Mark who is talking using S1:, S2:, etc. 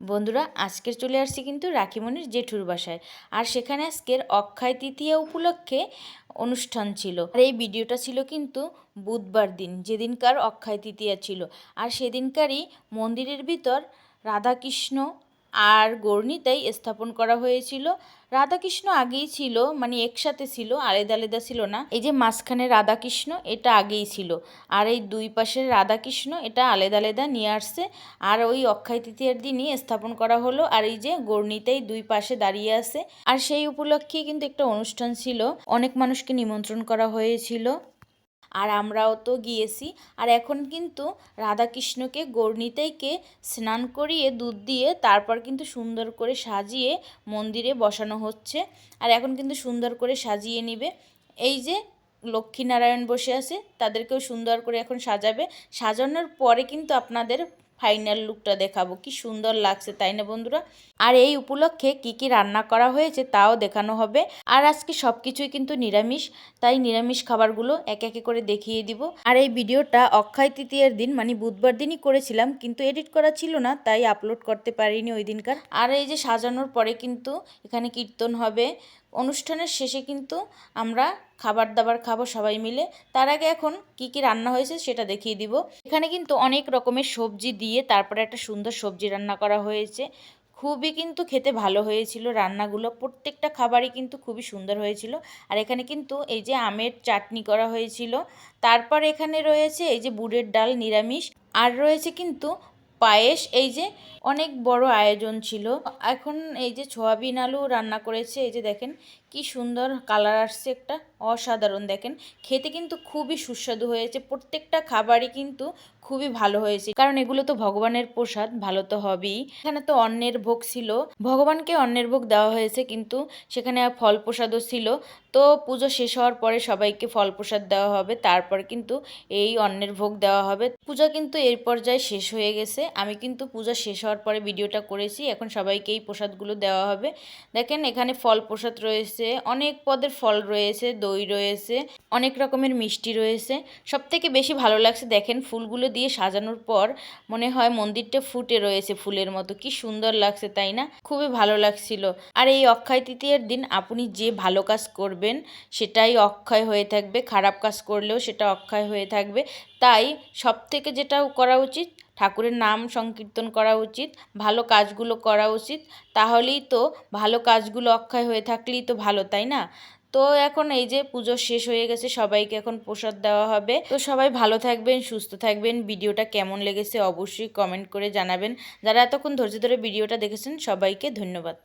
S1: বন্ধুরা আজকের চলে আসছি কিন্তু রাখিমণির জেঠুর বাসায়। আর সেখানে আজকের অক্ষয় তৃতীয়া উপলক্ষে অনুষ্ঠান ছিল। আর এই ভিডিওটা ছিল কিন্তু বুধবার দিন, যেদিনকার অক্ষয় তৃতীয়া ছিল। আর সেদিনকারই মন্দিরের ভিতর রাধাকৃষ্ণ আর গৌরনীতাই স্থাপন করা হয়েছিল। রাধাকৃষ্ণ আগেই ছিল মানে একসাথে ছিল, আলাদা আলাদা ছিল না। এই যে মাঝখানে রাধাকৃষ্ণ, এটা আগেই ছিল। আর এই দুই পাশের রাধাকৃষ্ণ, এটা আলাদা আলাদা নিয়ে আসছে। আর ওই অক্ষয় তৃতীয়ার দিনই স্থাপন করা হলো। আর এই যে গৌরনীতাই দুই পাশে দাঁড়িয়ে আছে। আর সেই উপলক্ষে কিন্তু একটা অনুষ্ঠান ছিল। অনেক মানুষকে নিমন্ত্রণ করা হয়েছিল। আর আমরাও তো গিয়েছি। আর এখন কিন্তু রাধাকৃষ্ণকে গর্ণিতাইকে স্নান করিয়ে দুধ দিয়ে তারপর কিন্তু সুন্দর করে সাজিয়ে মন্দিরে বসানো হচ্ছে। আর এখন কিন্তু সুন্দর করে সাজিয়ে নিবে। এই যে লক্ষ্মীনারায়ণ বসে আছে, তাদেরকেও সুন্দর করে এখন সাজাবে। সাজানোর পরে কিন্তু আপনাদের ফাইনাল লুকটা দেখাবো। কি সুন্দর লাগছে, তাই না বন্ধুরা? আর এই উপলক্ষে কি কি রান্না করা হয়েছে তাও দেখানো হবে। আর আজকে সব কিছুই কিন্তু নিরামিষ, তাই নিরামিষ খাবারগুলো এক একে করে দেখিয়ে দিব। আর এই ভিডিওটা অক্ষয় তৃতীয়ার দিন মানে বুধবার দিনই করেছিলাম, কিন্তু এডিট করা ছিল না, তাই আপলোড করতে পারিনি ওই দিনকার। আর এই যে সাজানোর পরে কিন্তু এখানে কীর্তন হবে। অনুষ্ঠানের শেষে কিন্তু আমরা খাবার দাবার খাব সবাই মিলে। তার আগে এখন কি কি রান্না হয়েছে সেটা দেখিয়ে দিব। এখানে কিন্তু অনেক রকমের সবজি দিয়ে তারপরে একটা সুন্দর সবজি রান্না করা হয়েছে। খুবই কিন্তু খেতে ভালো হয়েছিল রান্নাগুলো। প্রত্যেকটা খাবারই কিন্তু খুবই সুন্দর হয়েছিল। আর এখানে কিন্তু এই যে আমের চাটনি করা হয়েছিল। তারপর এখানে রয়েছে এই যে বুড়ের ডাল নিরামিষ। আর রয়েছে কিন্তু পায়েস। এই যে অনেক বড় আয়োজন ছিল। এখন এই যে সোয়াবিন আলু রান্না করেছে। এই যে দেখেন কি সুন্দর কালার আসছে একটা। অসাধারণ, দেখেন। খেতে কিন্তু খুবই সুস্বাদু হয়েছে। প্রত্যেকটা খাবারই কিন্তু খুবই ভালো হয়েছে। কারণ এগুলো তো ভগবানের প্রসাদ, ভালো তো হবেই। এখানে তো অন্নের ভোগ ছিল। ভগবানকে অন্নের ভোগ দেওয়া হয়েছে কিন্তু সেখানে ফল প্রসাদও ছিল। তো পুজো শেষ হওয়ার পরে সবাইকে ফল প্রসাদ দেওয়া হবে। তারপর কিন্তু এই অন্নের ভোগ দেওয়া হবে। পূজা কিন্তু এর পর্যায়ে শেষ হয়ে গেছে। আমি কিন্তু পূজা শেষ হওয়ার পরে ভিডিওটা করেছি। এখন সবাইকে এই প্রসাদগুলো দেওয়া হবে। দেখেন এখানে ফল প্রসাদ রয়েছে। অনেক পদের ফল রয়েছে। দই রয়েছে, অনেক রকমের মিষ্টি রয়েছে। সব থেকে বেশি ভালো লাগছে দেখেন, ফুলগুলো দিয়ে সাজানোর পর মনে হয় মন্দিরটা ফুটে রয়েছে ফুলের মতো। কি সুন্দর লাগছে, তাই না? খুবই ভালো লাগছিল। আর এই অক্ষয় তৃতীয়ার দিন আপনি যে ভালো কাজ করবেন, সেটাই অক্ষয় হয়ে থাকবে। খারাপ কাজ করলেও সেটা অক্ষয় হয়ে থাকবে। তাই সব থেকে যেটা করা উচিত, ঠাকুরের নাম সংকীর্তন করা উচিত, ভালো কাজগুলো করা উচিত। তাহলেই তো ভালো কাজগুলো অক্ষয় হয়ে থাকলেই তো ভালো, তাই না? তো এখন এই যে পুজো শেষ হয়ে গেছে, সবাইকে এখন প্রসাদ দেওয়া হবে। তো সবাই ভালো থাকবেন, সুস্থ থাকবেন। ভিডিওটা কেমন লেগেছে অবশ্যই কমেন্ট করে জানাবেন। যারা এতক্ষণ ধৈর্য ধরে ভিডিওটা দেখেছেন, সবাইকে ধন্যবাদ।